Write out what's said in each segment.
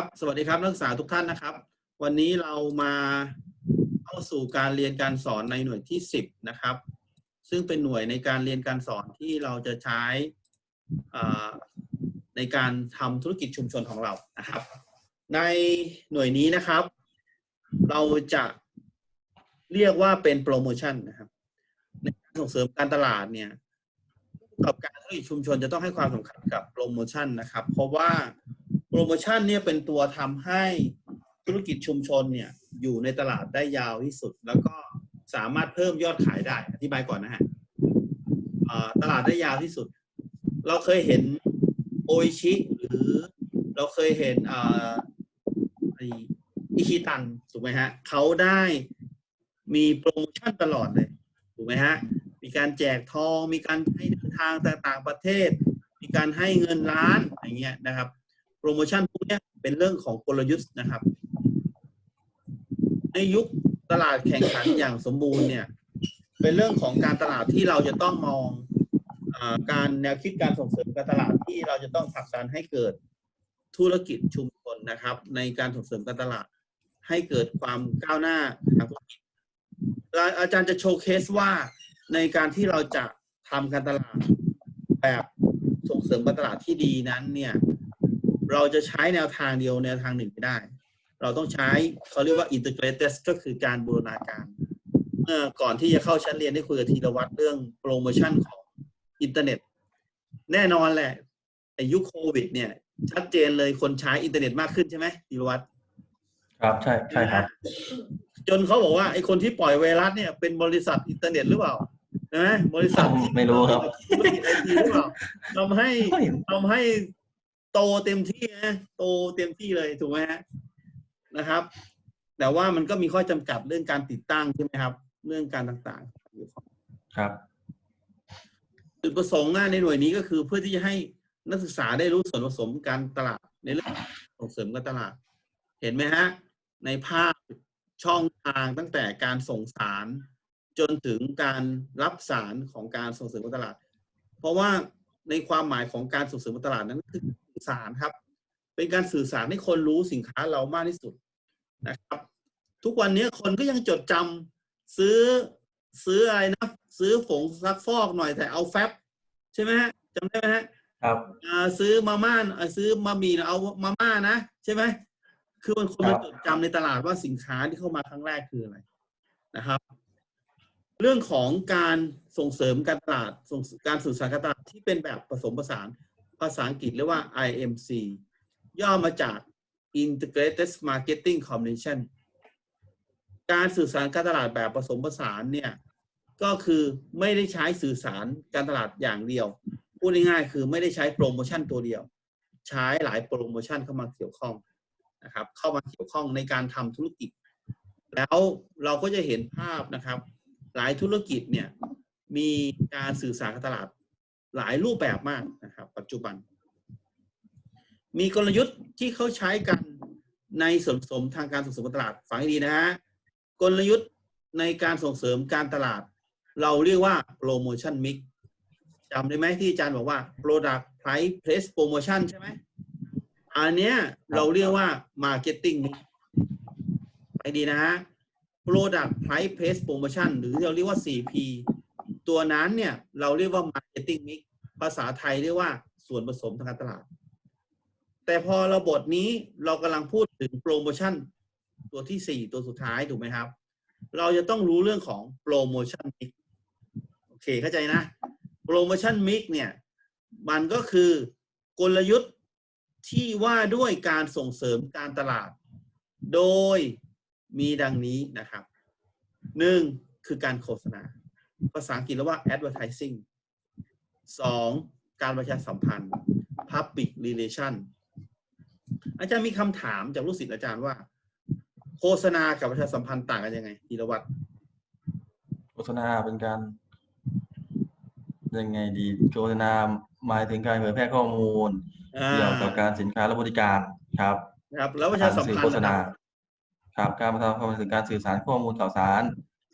ครับ สวัสดีครับนักศึกษาทุกท่านนะครับ วันนี้เรามาเข้าสู่การเรียนการสอนในหน่วยที่สิบนะครับ ซึ่งเป็นหน่วยในการเรียนการสอนที่เราจะใช้ในการทำธุรกิจชุมชนของเรานะครับ ในหน่วยนี้นะครับ เราจะเรียกว่าเป็นโปรโมชั่นนะครับในการส่งเสริมการตลาดเนี่ยกอบการธุรกิจชุมชนจะต้องให้ความสำคัญกับโปรโมชั่นนะครับ เพราะว่า รโมชั่นเนี่ยเป็นตัวทำให้ธุรกิจชุมชนเนี่ยอยู่ในตลาดได้ยาวที่สุด แล้วก็สามารถเพิ่มยอดขายได้ อธิบายก่อนนะฮะตลาดได้ยาวที่สุด เราเคยเห็นโอชิหรือ เราเคยเห็นอ่อไอ้อิชิตันถูกไหมฮะเขาได้มีโปรโมชั่นตลอดเลยถูกไหมฮะมีการแจกทอง มีการให้เดินทางต่างประเทศ มีการให้เงินล้านอย่างเงี้ยนะครับ โปรโมชั่นพวกเนี้ยเป็นเรื่องของกลยุทธ์นะครับ ในยุคตลาดแข่งขันอย่างสมบูรณ์เนี่ย เป็นเรื่องของการตลาดที่เราจะต้องมองอการแนวคิดการส่งเสริมการตลาดที่เราจะต้องผลักดันให้เกิดธุรกิจชุมชนนะครับ ในการส่งเสริมการตลาดให้เกิดความก้าวหน้าทางธุรกิจอาจารย์จะโชว์เคสว่าในการที่เราจะทำการตลาดแบบส่งเสริมการตลาดที่ดีนั้นเนี่ย เราจะใช้แนวทางเดียวแนวทางหนึ่งไม่ได้ เราต้องใช้เขาเรียกว่า integrated ก็คือการบูรณาการ เมื่อก่อนที่จะเข้าชั้นเรียนได้คุยกับธีรวัตรเรื่องโปรโมชั่นของอินเทอร์เน็ต แน่นอนแหละไอ้ยุคโควิด เนี่ยชัดเจนเลยคนใช้อินเทอร์เน็ตมากขึ้นใช่ไหมธีรวัตรครับใช่ใช่ครับ จนเขาบอกว่าไอ้คนที่ปล่อยไวรัสเนี่ยเป็นบริษัทอินเทอร์เน็ตหรือเปล่าใช่ไหมบริษัทที่ไม่รู้ครับธุรกิจไอทีหรือเปล่าทำให้ทำให้ โตเต็มที่นะโตเต็มที่เลยถูกไหมฮะนะครับ แต่ว่ามันก็มีข้อจำกัดเรื่องการติดตั้งใช่ไหมครับ เรื่องการต่างๆครับจุดประสงค์ในหน่วยนี้ก็คือเพื่อที่จะให้นักศึกษาได้รู้ส่วนผสมการตลาดในเรื่องส่งเสริมการตลาด เห็นไหมฮะ ในภาพช่องทางตั้งแต่การส่งสาร จนถึงการรับสารของการส่งเสริมการตลาด เพราะว่าในความหมายของการส่งเสริมการตลาดนั้นคือสื่ อสารครับ เป็นการสื่อสารให้คนรู้สินค้าเรามากที่สุดนะครับ ทุกวันนี้คนก็ยังจดจำซื้อซื้ออะไรนะซื้อผงซักฟอกหน่อยแต่เอาแฟบใช่ไหมฮะจำได้ไหมฮะครับอ่าซื้อมาม่าอ่าซื้อมามีเอามาม่านะใช่ไหมคือมันคนมันจดจำในตลาดว่าสินค้าที่เข้ามาครั้งแรกคืออะไรนะครับ เรื่องของการส่งเสริมการตลาดส่งการสื่อสารการตลาดที่เป็นแบบผสมผสาน ภาษาอังกฤษเรียกว่า IMC ย่อมาจาก Integrated Marketing Communication การสื่อสารการตลาดแบบผสมผสานเนี่ยก็คือไม่ได้ใช้สื่อสารการตลาดอย่างเดียว พูดง่ายๆคือไม่ได้ใช้โปรโมชั่นตัวเดียว ใช้หลายโปรโมชั่นเข้ามาเกี่ยวข้องนะครับ เข้ามาเกี่ยวข้องในการทำธุรกิจ แล้วเราก็จะเห็นภาพนะครับ หลายธุรกิจเนี่ยมีการสื่อสารการตลาด หลายรูปแบบมากนะครับ ปัจจุบัน มีกลยุทธ์ที่เขาใช้กันในส่วนผสมทางการส่งเสริมตลาดฟังให้ดีนะฮะกลยุทธ์ในการส่งเสริมการตลาด เราเรียกว่าโปรโมชั่นมิกจำได้ไหมที่อาจารย์บอกว่า Product Price Place Promotion ใช่ไหมอันเนี้ยเราเรียกว่า Marketing ไปดีนะฮะ Product Price Place Promotion หรือเราเรียกว่า 4P ตัวนั้นเนี่ยเราเรียกว่า Marketing Mix ภาษาไทยเรียกว่าส่วนผสมทางการตลาด แต่พอเราบทนี้เรากำลังพูดถึงโปรโมชั่นตัวที่ 4 ตัวสุดท้ายถูกไหมครับ เราจะต้องรู้เรื่องของโปรโมชั่นมิกโอเคเข้าใจนะโปรโมชั่นมิกเนี่ยมันก็คือกลยุทธ์ที่ว่าด้วยการส่งเสริมการตลาด โดยมีดังนี้นะครับหนึ่งคือการโฆษณา ภาษาอังกฤษเรียกว่า advertising สองการประชาสัมพันธ์ public relation อาจารย์มีคำถามจากลูกศิษย์อาจารย์ว่า โฆษณากับประชาสัมพันธ์ต่างกันยังไงธีรวัตรโฆษณาเป็นการยังไงดีโฆษณาหมายถึงการเผยแพร่ข้อมูลอ่าเกี่ยวกับการสินค้าและบริการครับครับ แล้วประชาสัมสื่อพันโฆธ์ษณานะครับครับการประชาสัมพันธ์ถึงการสื่อสารข้อมูลข่าวสาร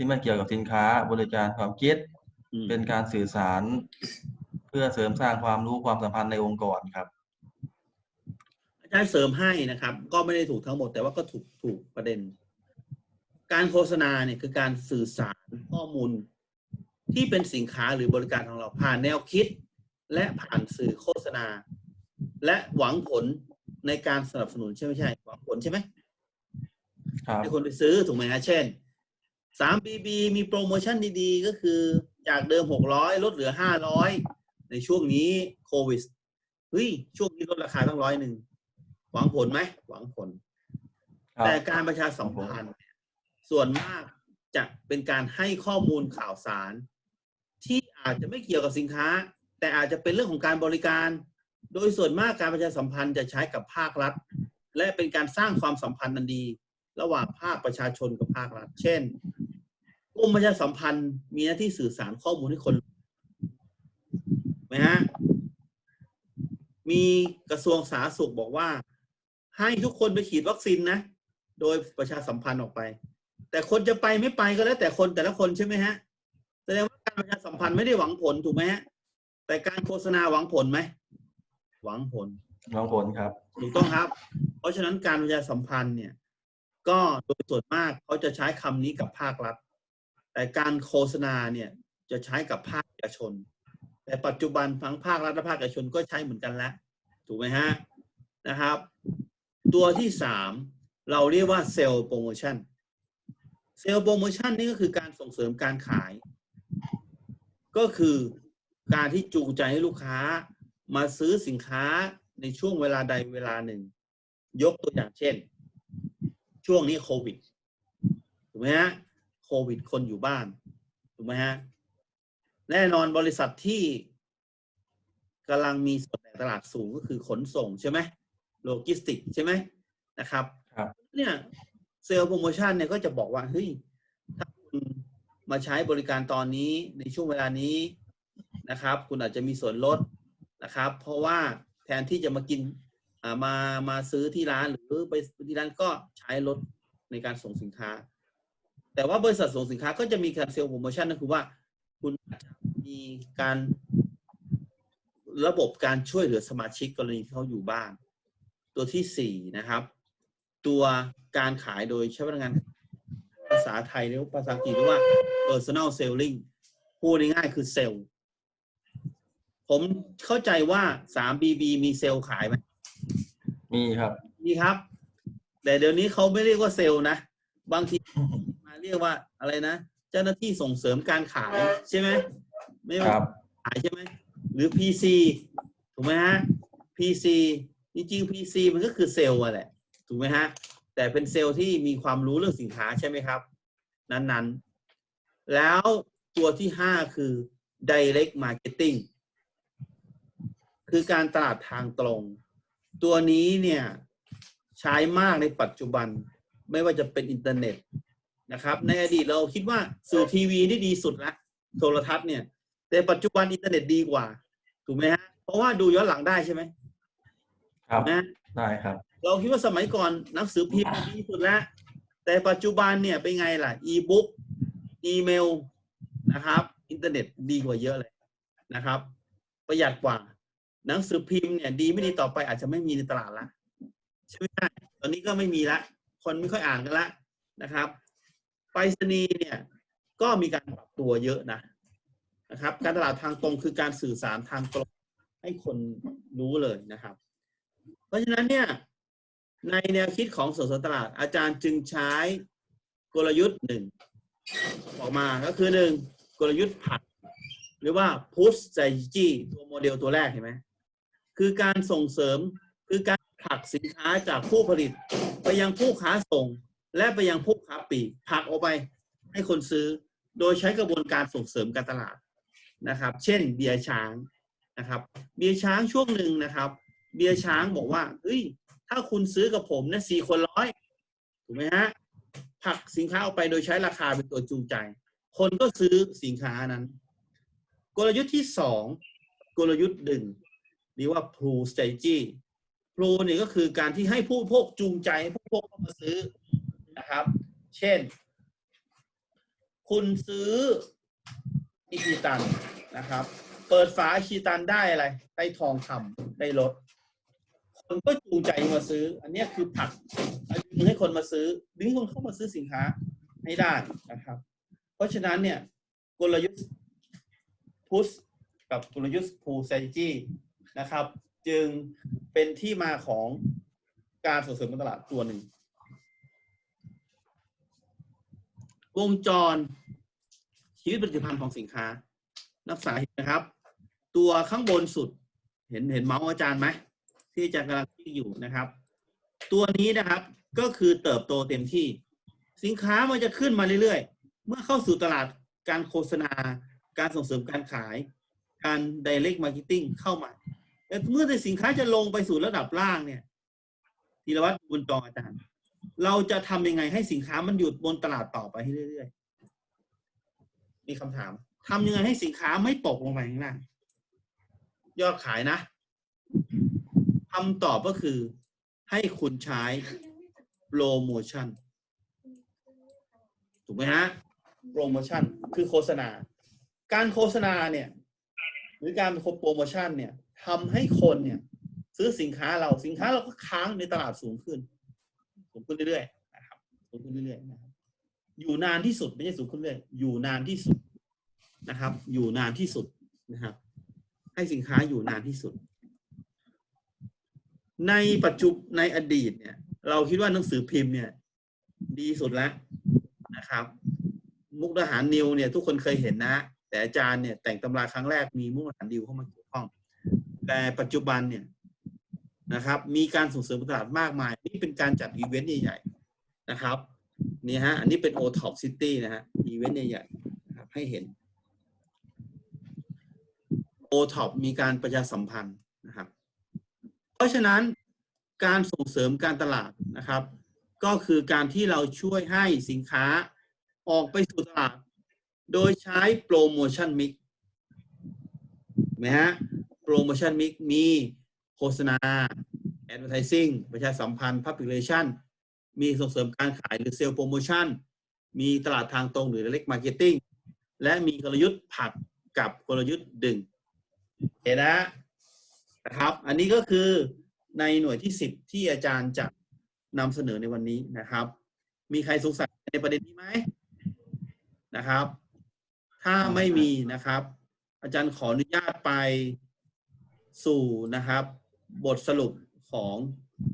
ที่ไม่เกี่ยวกับสินค้าบริการความคิดอืมเป็นการสื่อสาร เพื่อเสริมสร้างความรู้ความสัมพันธ์ในองค์กรครับอาอาจารย์เสริมให้นะครับ ก็ไม่ได้ถูกทั้งหมด แต่ว่าก็ถูกถูกประเด็น การโฆษณาเนี่ยคือการสื่อสารข้อมูล ที่เป็นสินค้าหรือบริการของเราผ่านแนวคิด และผ่านสื่อโฆษณา และหวังผลในการสนับสนุนใช่ไม่ใช่หวังผลใช่ไหมครับให้คนไปซื้อถูกไหมฮะเช่น 3BB มีโปรโมชั่นดีๆ ก็คือจากเดิม600ลดเหลือ500ในช่วงนี้โควิดเฮ้ยช่วงนี้ลดราคาตั้งร้อยหนึ่งหวังผลไหมหวังผลครับแต่การประชาสัมพันธ์เนี่ยส่วนมากจะเป็นการให้ข้อมูลข่าวสาร ที่อาจจะไม่เกี่ยวกับสินค้า แต่อาจจะเป็นเรื่องของการบริการ โดยส่วนมากการประชาสัมพันธ์จะใช้กับภาครัฐ และเป็นการสร้างความสัมพันธ์อันดี ระหว่างภาคประชาชนกับภาครัฐ เช่นกรมประชาสัมพันธ์มีหน้าที่สื่อสารข้อมูลให้คนรู้ไหมฮะ มีกระทรวงสาธารณสุขบอกว่า ให้ทุกคนไปฉีดวัคซีนนะ โดยประชาสัมพันธ์ออกไป แต่คนจะไปไม่ไปก็แล้ว แต่คนแต่ละคนใช่ไหมฮะ แสดงว่าการประชาสัมพันธ์ไม่ได้หวังผลถูกไหมฮะ แต่การโฆษณาหวังผลไหม หวังผลน้องผลครับ ถูกต้องครับ เพราะฉะนั้นการประชาสัมพันธ์เนี่ย ก็โดยส่วนมากเขาจะใช้คำนี้กับภาครัฐ แต่การโฆษณาเนี่ยจะใช้กับภาคเอกชน แต่ปัจจุบันทั้งภาครัฐและภาคเอกชนก็ใช้เหมือนกันแล้ว ถูกไหมฮะนะครับ ตัวที่สามเราเรียกว่าเซลล์โปรโมชั่นเซลล์โปรโมชั่นนี่ก็คือการส่งเสริมการขาย ก็คือการที่จูงใจให้ลูกค้ามาซื้อสินค้าในช่วงเวลาใดเวลาหนึ่ง ยกตัวอย่างเช่น ช่วงนี้โควิดถูกไหมฮะโควิดคนอยู่บ้านถูกไหมฮะแน่นอนบริษัทที่กำลังมีส่วนแบ่งตลาดสูงก็คือขนส่งใช่ไหมโลจิสติกใช่ไหมนะครับครับ เนี่ยเซลล์โปรโมชั่นเนี่ยก็จะบอกว่าเฮ้ยถ้าคุณมาใช้บริการตอนนี้ในช่วงเวลานี้นะครับ คุณอาจจะมีส่วนลดนะครับ เพราะว่าแทนที่จะมากินอ่า มามาซื้อที่ร้านหรือไปที่ร้านก็ใช้ลดในการส่งสินค้า แต่ว่าบริษัทส่งสินค้าก็จะมีการเซลล์โปรโมชั่นก็คือว่า คุณมีการระบบการช่วยเหลือสมาชิกกรณีที่เขาอยู่บ้าน ตัวที่สี่นะครับ ตัวการขายโดยใช้พนักงานภาษาไทยหรือภาษาอังกฤษเรียกว่า personal selling พูดง่ายๆคือเซลล์ ผมเข้าใจว่า 3BB มีเซลล์ขายไหม มีครับมีครับ แต่เดี๋ยวนี้เขาไม่เรียกว่าเซลล์นะ บางทีมาเรียกว่าอะไรนะ เจ้าหน้าที่ส่งเสริมการขายใช่ไหมไม่คว่ารับ ขายใช่ไหมหรือ PC ถูกไหมฮะ PC จริงๆ PC มันก็คือเซลล์อะแหละ ถูกไหมฮะ แต่เป็นเซลล์ที่มีความรู้เรื่องสินค้าใช่ไหมครับ นั้นๆ แล้วตัวที่ห้าคือ direct marketing คือการตลาดทางตรง ตัวนี้เนี่ยใช้มากในปัจจุบันไม่ว่าจะเป็นอินเทอร์เน็ตนะครับ ในอดีตเราคิดว่าสื่อทีวีนี่ดีสุดละโทรทัศน์เนี่ย แต่ปัจจุบันอินเทอร์เน็ตดีกว่า ถูกไหมฮะ เพราะว่าดูย้อนหลังได้ใช่ไหมครับนะได้ครับ เราคิดว่าสมัยก่อนหนังสือพิมพ์ดีที่สุดแล้วแต่ปัจจุบันเนี่ยเป็นไงล่ะอีบุ๊กอีเมลนะครับ อินเทอร์เน็ตดีกว่าเยอะเลยนะครับ ประหยัดกว่า หนังสือพิมพ์เนี่ยดีไม่ดีต่อไปอาจจะไม่มีในตลาดละใช่ไหมตอนนี้ก็ไม่มีละ คนไม่ค่อยอ่านกันละนะครับไปรษณีย์เนี่ยก็มีการปรับตัวเยอะนะนะครับ การตลาดทางตรงคือการสื่อสารทางตรงให้คนรู้เลยนะครับ เพราะฉะนั้นเนี่ยในแนวคิดของสวนสตลาด อาจารย์จึงใช้กลยุทธ์หนึ่งออกมาก็คือหนึ่งกลยุทธ์ผัด หรือว่า push strategy ตัวโมเดลตัวแรกเห็นไหม คือการส่งเสริมคือการผลักสินค้าจากผู้ผลิต ไปยังผู้ค้าส่ง และไปยังผู้ค้าปลีกผลักออกไปให้คนซื้อ โดยใช้กระบวนการส่งเสริมการตลาดนะครับ เช่น เบียร์ช้างนะครับเบียร์ช้างช่วงหนึ่งนะครับ เบียร์ช้างบอกว่าเฮ้ยถ้าคุณซื้อกับผมเนี่ยสี่คนร้อยถูกไหมฮะผลักสินค้าออกไปโดยใช้ราคาเป็นตัวจูงใจ คนก็ซื้อสินค้านั้น กลยุทธ์ที่สองกลยุทธ์หนึ่ง เรียกว่า Pro strategy Pro เนี่ยก็คือการที่ให้ผู้บริโภคจูงใจให้ผู้บริโภคเข้ามาซื้อนะครับ เช่น คุณซื้ออิชิตันนะครับ เปิดฝาอิชิตันได้อะไร ได้ทองคำได้รถคนก็จูงใจมาซื้อ อันนี้คือผลักดึงให้คนมาซื้อ ดึงคนเข้ามาซื้อสินค้าให้ได้นะครับ เพราะฉะนั้นเนี่ยกลยุทธ์ push กับกลยุทธ์ pull strategy นะครับ จึงเป็นที่มาของการส่งเสริมการตลาดตัวหนึ่ง วงจรชีวิตผลิตภัณฑ์ของสินค้า นักศึกษาเห็นนะครับ ตัวข้างบนสุดเห็นเห็นเมาส์อาจารย์ไหมที่อาจารย์กำลังคลิกอยู่นะครับ ตัวนี้นะครับก็คือเติบโตเต็มที่ สินค้ามันจะขึ้นมาเรื่อยๆ เมื่อเข้าสู่ตลาดการโฆษณา การส่งเสริมการขาย การ direct marketing เข้ามา เมื่อแต่สินค้าจะลงไปสู่ระดับล่างเนี่ยธีรวัตรบนจองอาจารย์ เราจะทำยังไงให้สินค้ามันอยู่บนตลาดต่อไปให้เรื่อยๆมีคำถามทำยังไงให้สินค้าไม่ตกลงไปข้างล่างยอดขายนะคำตอบก็คือให้คุณใช้โปรโมชั่นถูกไหมฮะโปรโมชั่นคือโฆษณา การโฆษณาเนี่ย หรือการโปรโมชั่นเนี่ย ทำให้คนเนี่ย ซื้อสินค้าเราสินค้าเราก็ค้างในตลาดสูงขึ้น สูงขึ้นเรื่อยๆนะครับสูงขึ้นเรื่อยๆนะครับอยู่นานที่สุดไม่ใช่สูงขึ้นเรื่อยอยู่นานที่สุดนะครับ อยู่นานที่สุดนะครับ ให้สินค้าอยู่นานที่สุด ในปัจจุบในอดีตเนี่ย เราคิดว่าหนังสือพิมพ์เนี่ย ดีสุดแล้วนะครับ มุกดาหารนิวเนี่ย ทุกคนเคยเห็นนะ แต่อาจารย์เนี่ยแต่งตำราครั้งแรกมีมุกดาหารนิวเข้ามาเกี่ยวข้อง แต่ปัจจุบันเนี่ยนะครับ มีการส่งเสริมตลาดมากมาย นี่เป็นการจัดอีเวนต์ใหญ่ๆนะครับนี่ฮะอันนี้เป็น o t o p City นะฮะอีเวนต์ใหญ่ๆนะครับให้เห็น o t o p มีการประชาสัมพันธ์นะครับ เพราะฉะนั้นการส่งเสริมการตลาดนะครับ ก็คือการที่เราช่วยให้สินค้าออกไปสู่ตลาด โดยใช้โปรโมชั่นมิกไหมฮะ โปรโมชั่นมิกมีโฆษณา advertising ประชาสัมพันธ์ public relation มีส่งเสริมการขายหรือเซลล์โปรโมชั่น มีตลาดทางตรงหรือ direct marketing และมีกลยุทธ์ผลักกับกลยุทธ์ดึง เห็นนะนะครับ อันนี้ก็คือในหน่วยที่สิบที่อาจารย์จะนำเสนอในวันนี้นะครับ มีใครสงสัยในประเด็นนี้ไหมนะครับ ถ้าไม่มีนะครับ อาจารย์ขออนุญาตไป สู่นะครับ บทสรุปของ